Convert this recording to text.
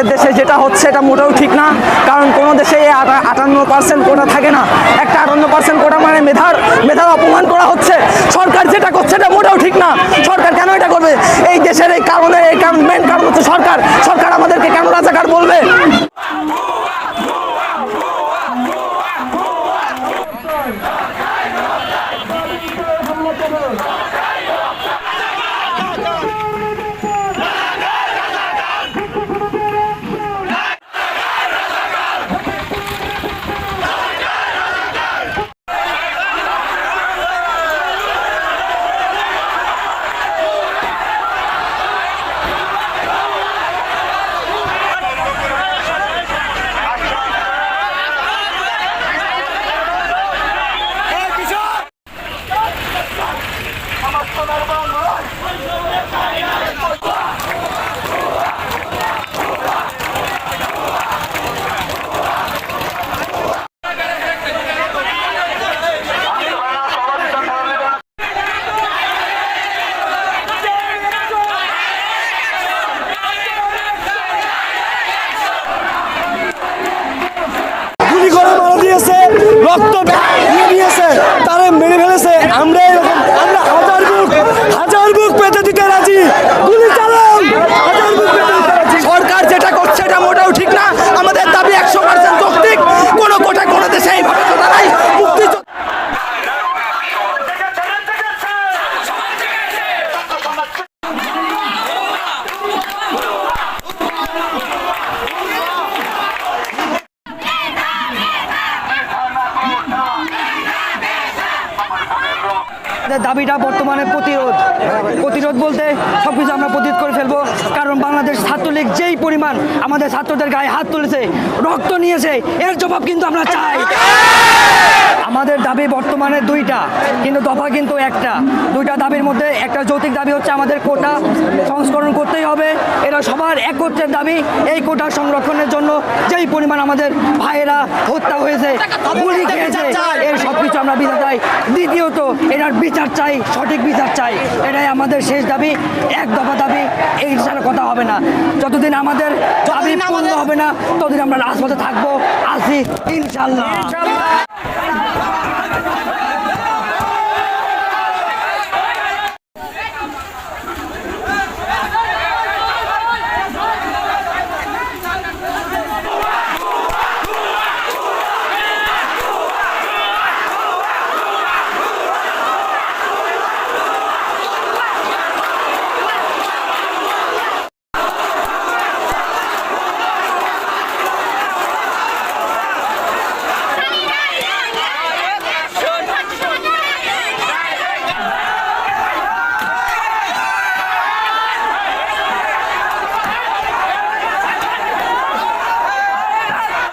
আমাদের দেশে যেটা হচ্ছে এটা মোটেও ঠিক না। কারণ কোনো দেশে আটা- আটান্ন পার্সেন্ট কোটা থাকে না। একটা আটান্ন পার্সেন্ট কোটা মানে মেধার মেধার অপমান করা হচ্ছে। সরকার যেটা করছে এটা মোটেও ঠিক না। সরকার কেন এটা করবে? এই দেশের এই কারণে এই কারণ মেন কারণ হচ্ছে সরকার। সরকার আমাদেরকে কেন রাজাকার বলবে গুলি করে মারা দিয়েছে রক্ত নিয়ে নিয়েছে তারা মেরে ফেলেছে আমরা এরকম আমরা হাজার বুক হাজার বুক পেতে দিতে রাজি গুলি চালাও হাজার বুক পেতে দিতে রাজি সরকার যেটা করছে এটা মোটেও ঠিক না আমাদের দাবি একশো পার্সেন্ট যৌক্তিক কোনো কোটা কোনো দেশে এইভাবে তো দাঁড়াই মুক্তি আমাদের দাবিটা বর্তমানে প্রতিরোধ। প্রতিরোধ বলতে সব কিছু আমরা প্রতিরোধ করে ফেলব। কারণ বাংলাদেশ ছাত্রলীগ যেই পরিমাণ আমাদের ছাত্রদের গায়ে হাত তুলেছে, রক্ত নিয়েছে, এর জবাব কিন্তু আমরা চাই। আমাদের দাবি বর্তমানে দুইটা, কিন্তু দফা কিন্তু একটা। দুইটা দাবির মধ্যে একটা যৌতিক দাবি হচ্ছে আমাদের কোটা সংস্করণ করতেই হবে। এটা সবার একত্রের দাবি, এই কোটা সংরক্ষণের জন্য পরিমাণ আমাদের ভাইয়েরা হত্যা হয়েছে গুলি খেয়েছে এর সব কিছু আমরা বিচার চাই দ্বিতীয়ত এটার বিচার চাই সঠিক বিচার চাই। এটাই আমাদের শেষ দাবি এক দফা দাবি এই ছাড়া কথা হবে না। যতদিন আমাদের দাবি পূর্ণ হবে না ততদিন আমরা রাজপথে থাকব। আসি ইনশাল্লাহ